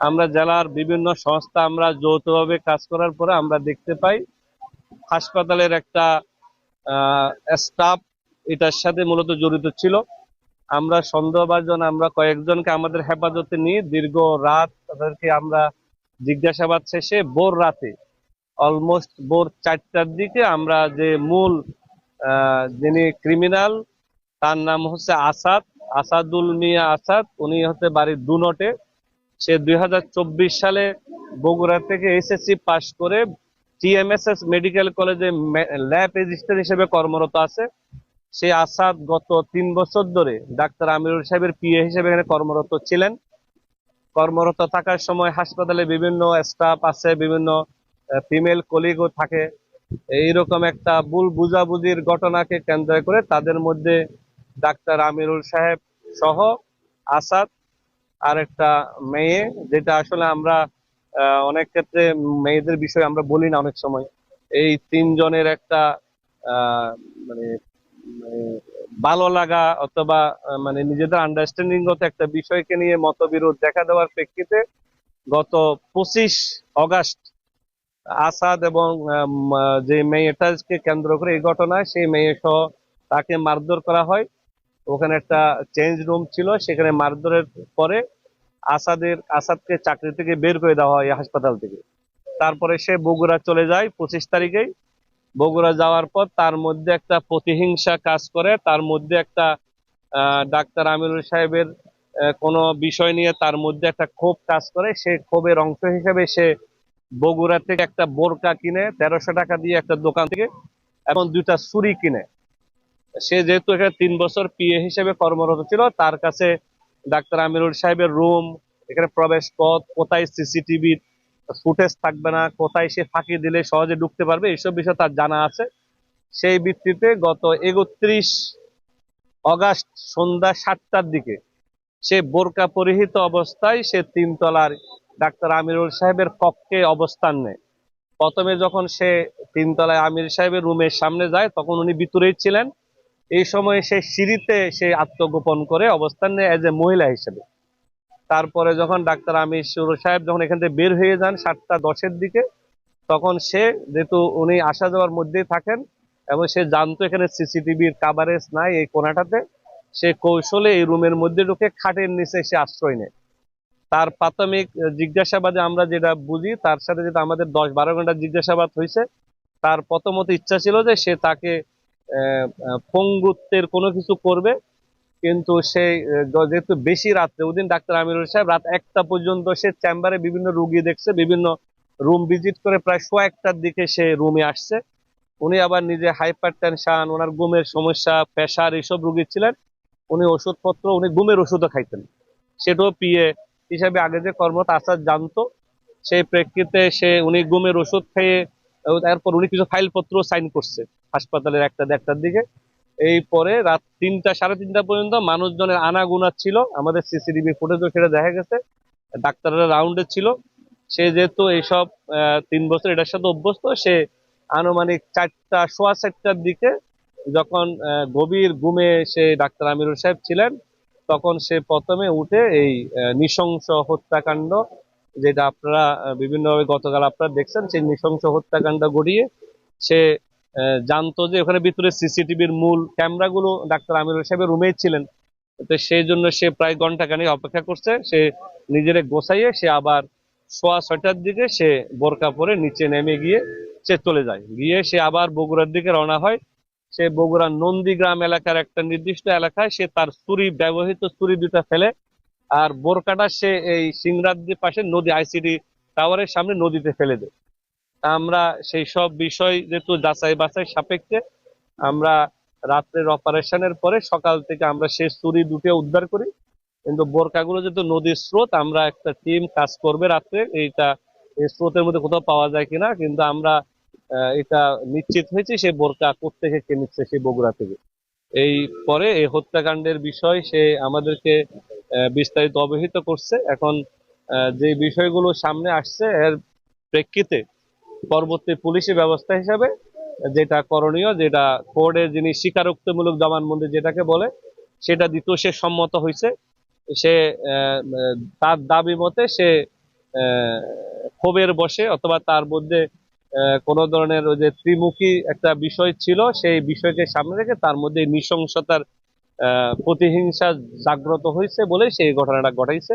আমরা জেলার বিভিন্ন সংস্থা আমরা যৌথভাবে কাজ করার পরে আমরা দেখতে পাই, হাসপাতালের একটা স্টাফ এটার সাথে মূলত জড়িত ছিল। আমরা সন্দেহভাজন আমরা কয়েকজনকে আমাদের হেফাজতে নিয়ে দীর্ঘ রাত তাদেরকে আমরা জিজ্ঞাসাবাদ শেষে ভোর রাতে অলমোস্ট ভোর চারটার দিকে আমরা যে মূল যিনি ক্রিমিনাল তার নাম হচ্ছে আসাদ, আসাদুল মিয়া আসাদ, উনি হচ্ছে বাড়ির দুনটে সে দুই হাজার চব্বিশ সালে বগুড়া থেকে এসএসসি পাশ করে টিএমএসএস মেডিকেল কলেজে ল্যাব রেজিস্ট্রার হিসেবে কর্মরত আছে। সে আসাদ গত তিন বছর ধরে ডাক্তার আমিরুল সাহেবের পিএ হিসেবে এখানে কর্মরত ছিলেন। কর্মরত থাকার সময় হাসপাতালে বিভিন্ন স্টাফ আছে, বিভিন্ন ফিমেল কলিগও থাকে। এইরকম একটা ভুল বুঝাবুঝির ঘটনাকে কেন্দ্র করে তাদের মধ্যে ডাক্তার আমিরুল সাহেব সহ আসাদ আর একটা মেয়ে, যেটা আসলে আমরা অনেক ক্ষেত্রে মেয়েদের বিষয়ে আমরা বলি না অনেক সময়। এই তিনজনের একটা মানে মানে ভালো লাগা অথবা মানে নিজেদের আন্ডারস্ট্যান্ডিং গত একটা বিষয়কে নিয়ে মতবিরোধ দেখা দেওয়ার প্রেক্ষিতে গত পঁচিশ অগাস্ট আসাদ এবং যে মেয়েটাকে কেন্দ্র করে এই ঘটনায়, সেই মেয়ে সহ তাকে মারধর করা হয়। ওখানে একটা চেঞ্জ রুম ছিল, সেখানে মারধরের পরে আসাদের, আসাদকে চাকরি থেকে বের করে দেওয়া হয় হাসপাতাল থেকে। তারপরে সে বগুড়া চলে যায় পঁচিশ তারিখেই। বগুড়া যাওয়ার পর তার মধ্যে একটা প্রতিহিংসা কাজ করে, তার মধ্যে একটা ডাক্তার আমিরুল সাহেবের কোনো বিষয় নিয়ে তার মধ্যে একটা ক্ষোভ কাজ করে। সে ক্ষোভের অংশ হিসেবে সে বগুড়া থেকে একটা বোরকা কিনে, তেরোশো টাকা দিয়ে একটা দোকান থেকে, এবং দুইটা ছুরি কিনে। সে যেহেতু এখানে তিন বছর পিএ হিসেবে কর্মরত ছিল, তার কাছে ডাক্তার আমিরুল সাহেবের রুম এখানে প্রবেশ পথ, কোথায় সিসিটিভি ফুটেজ থাকবে না, কোথায় সে ফাঁকি দিলে সহজে ঢুকতে পারবে, এইসব বিষয় তার জানা আছে। সেই ভিত্তিতে গত একত্রিশ অগাস্ট সন্ধ্যা সাতটার দিকে সে বোরকা পরিহিত অবস্থায় সে তিনতলার ডাক্তার আমিরুল সাহেবের কক্ষে অবস্থান নেয়। প্রথমে যখন সে তিনতলায় আমির সাহেবের রুমের সামনে যায়, তখন উনি ভিতরেই ছিলেন। এই সময় সে সিঁড়িতে সে আত্মগোপন করে অবস্থান নেয় এজ এ মহিলা হিসেবে। তারপরে যখন ডাক্তার আমির সুর সাহেব যখন এখান থেকে বের হয়ে যান সাতটা দশের দিকে, তখন সে যেহেতু উনি আসা যাওয়ার মধ্যেই থাকেন এবং সে জানতো এখানে সিসিটিভির কাভারেজ নাই এই কোনাটাতে সে কৌশলে এই রুমের মধ্যে ঢুকে খাটের নিচে সে আশ্রয় নেয়। তার প্রাথমিক জিজ্ঞাসাবাদে আমরা যেটা বুঝি, তার সাথে যেটা আমাদের দশ বারো ঘণ্টা জিজ্ঞাসাবাদ হয়েছে, তার প্রথমত ইচ্ছা ছিল যে সে তাকে পঙ্গুত্বের কোনো কিছু করবে, কিন্তু সে যেহেতু বেশি রাত্রে, ওদিন ডাক্তার আমিরুল সাহেব রাত একটা পর্যন্ত সে চেম্বারে বিভিন্ন রুগী দেখছে, বিভিন্ন রুম ভিজিট করে প্রায় শো একটার দিকে সে রুমে আসছে। উনি আবার নিজে হাইপার টেনশন ওনার ঘুমের সমস্যা, প্রেশার এইসব রুগী ছিলেন, উনি ওষুধপত্র, উনি ঘুমের ওষুধও খাইতেন। সেটাও পিয়ে হিসাবে আগে যে কর্মরত আসাদ জানতো, সেই প্রেক্ষিতে সে উনি ঘুমের ওষুধ খেয়ে তারপর উনি কিছু ফাইলপত্র সাইন করছে। হাসপাতালের একটা একটার দিকে। এই পরে রাত তিনটা, সাড়ে তিনটা পর্যন্ত মানুষজনের আনাগুনা ছিল। আমাদের সিসিটিভি ফুটেজও সেটা দেখা গেছে। ডাক্তাররা রাউন্ডে ছিল। সে যেহেতু এইসব তিন বছর এটার সাথে অভ্যস্ত, সে আনুমানিক চারটা, সোয়া চারটার দিকে যখন গভীর ঘুমে সে ডাক্তার আমিরুল সাহেব ছিলেন, তখন সে প্রথমে উঠে এই নৃশংস হত্যাকাণ্ড, যেটা আপনারা বিভিন্নভাবে গতকাল আপনারা দেখছেন, সেই নৃশংস হত্যাকাণ্ড ঘটিয়ে সে জানতো যে ওখানে ভিতরে সিসিটিভির মূল ক্যামেরাগুলো ডাক্তার আমিরুল সাহেবের রুমেই ছিলেন। তো সেই জন্য সে প্রায় ঘণ্টা খানিক অপেক্ষা করছে। সে নিজেরে গোছাইয়ে সে আবার সোয়া ছয়টার দিকে সে বোরকা পরে নিচে নেমে গিয়ে সে চলে যায়। গিয়ে সে আবার বগুড়ার দিকে রওনা হয়। সে বগুড়ার নন্দীগ্রাম এলাকার একটা নির্দিষ্ট এলাকায় সে তার ছুরি, ব্যবহৃত ছুরি দুটা ফেলে আর বোরকাটা সে এই সিংরাদ্রির পাশে নদী, আইসিডি টাওয়ারের সামনে নদীতে ফেলে দেয়। আমরা সেই সব বিষয় যেহেতু যাচাই বাছাই সাপেক্ষে, আমরা রাত্রের অপারেশনের পরে সকাল থেকে আমরা সেই চুরি দুটো উদ্ধার করি। কিন্তু বোরকাগুলো যেহেতু নদীর স্রোত, আমরা একটা টিম কাজ করবে রাত্রে, এইটা এই স্রোতের মধ্যে কোথাও পাওয়া যায় কিনা, কিন্তু আমরা এটা নিশ্চিত হয়েছি সে বোরকা কোথেকে কে নিচ্ছে সেই বগুড়া থেকে। এই পরে এই হত্যাকাণ্ডের বিষয় সে আমাদেরকে বিস্তারিত অবহিত করছে। এখন যে বিষয়গুলো সামনে আসছে, এর প্রেক্ষিতে পরবর্তী পুলিশি ব্যবস্থা হিসাবে যেটা করণীয়, যেটা কোর্টে যিনি স্বীকারোক্তিমূলক জবানবন্দি যেটাকে বলে, সেটা দিতেও সে সম্মত হয়েছে। সে তার দাবি মতে সে ক্ষোভের বসে অথবা তার মধ্যে কোনো ধরনের ওই যে ত্রিমুখী একটা বিষয় ছিল, সেই বিষয়কে সামনে রেখে তার মধ্যে নৃশংসতার প্রতিহিংসা জাগ্রত হয়েছে বলে সেই ঘটনাটা ঘটাইছে।